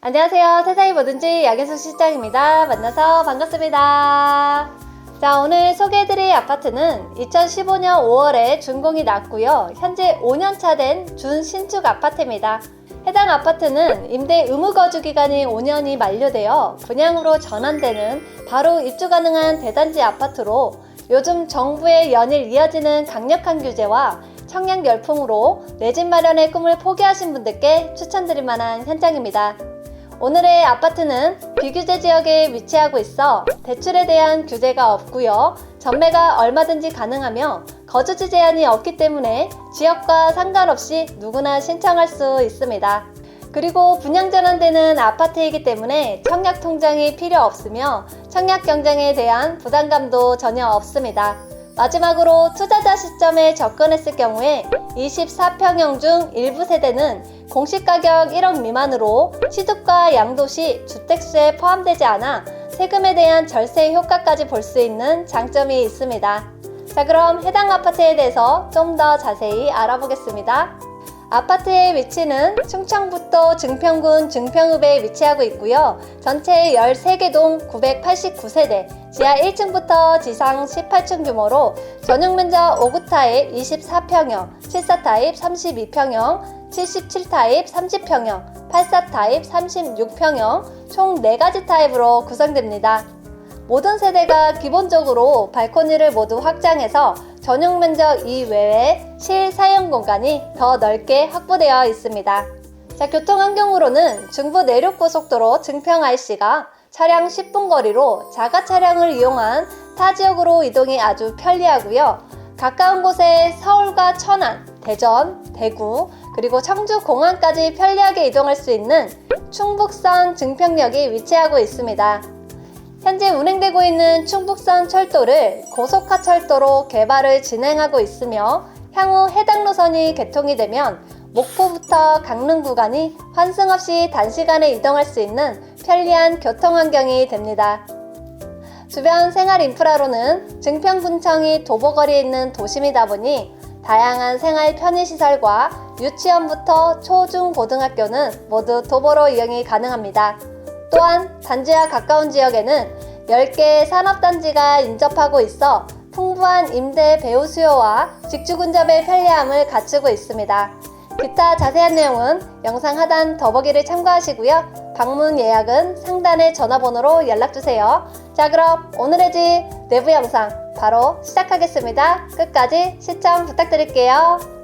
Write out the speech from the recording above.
안녕하세요. 세상이 뭐든지 양현수 실장입니다. 만나서 반갑습니다. 자, 오늘 소개해드릴 아파트는 2015년 5월에 준공이 났고요. 현재 5년차 된 준신축 아파트입니다. 해당 아파트는 임대 의무 거주 기간이 5년이 만료되어 분양으로 전환되는 바로 입주 가능한 대단지 아파트로 요즘 정부의 연일 이어지는 강력한 규제와 청약 열풍으로 내 집 마련의 꿈을 포기하신 분들께 추천드릴 만한 현장입니다. 오늘의 아파트는 비규제 지역에 위치하고 있어 대출에 대한 규제가 없고요. 전매가 얼마든지 가능하며 거주지 제한이 없기 때문에 지역과 상관없이 누구나 신청할 수 있습니다. 그리고 분양 전환되는 아파트이기 때문에 청약 통장이 필요 없으며 청약 경쟁에 대한 부담감도 전혀 없습니다. 마지막으로 투자자 시점에 접근했을 경우에 24평형 중 일부 세대는 공시가격 1억 미만으로 취득과 양도시 주택수에 포함되지 않아 세금에 대한 절세 효과까지 볼 수 있는 장점이 있습니다. 자, 그럼 해당 아파트에 대해서 좀 더 자세히 알아보겠습니다. 아파트의 위치는 충청북도 증평군 증평읍에 위치하고 있고요. 전체 13개 동 989세대, 지하 1층부터 지상 18층 규모로 전용 면적 5구 타입 24평형, 74 타입 32평형, 77 타입 30평형, 84 타입 36평형 총 4가지 타입으로 구성됩니다. 모든 세대가 기본적으로 발코니를 모두 확장해서 전용 면적 이외에 실사용 공간이 더 넓게 확보되어 있습니다. 자, 교통 환경으로는 중부 내륙 고속도로 증평 IC가 차량 10분 거리로 자가 차량을 이용한 타 지역으로 이동이 아주 편리하고요. 가까운 곳에 서울과 천안, 대전, 대구, 그리고 청주 공항까지 편리하게 이동할 수 있는 충북선 증평역이 위치하고 있습니다. 현재 운행되고 있는 충북선 철도를 고속화 철도로 개발을 진행하고 있으며 향후 해당 노선이 개통이 되면 목포부터 강릉 구간이 환승 없이 단시간에 이동할 수 있는 편리한 교통 환경이 됩니다. 주변 생활 인프라로는 증평군청이 도보거리에 있는 도심이다 보니 다양한 생활 편의시설과 유치원부터 초중 고등학교는 모두 도보로 이용이 가능합니다. 또한 단지와 가까운 지역에는 10개의 산업단지가 인접하고 있어 풍부한 임대 배우 수요와 직주 근접의 편리함을 갖추고 있습니다. 기타 자세한 내용은 영상 하단 더보기를 참고하시고요. 방문 예약은 상단의 전화번호로 연락주세요. 자, 그럼 오늘의 집 내부 영상 바로 시작하겠습니다. 끝까지 시청 부탁드릴게요.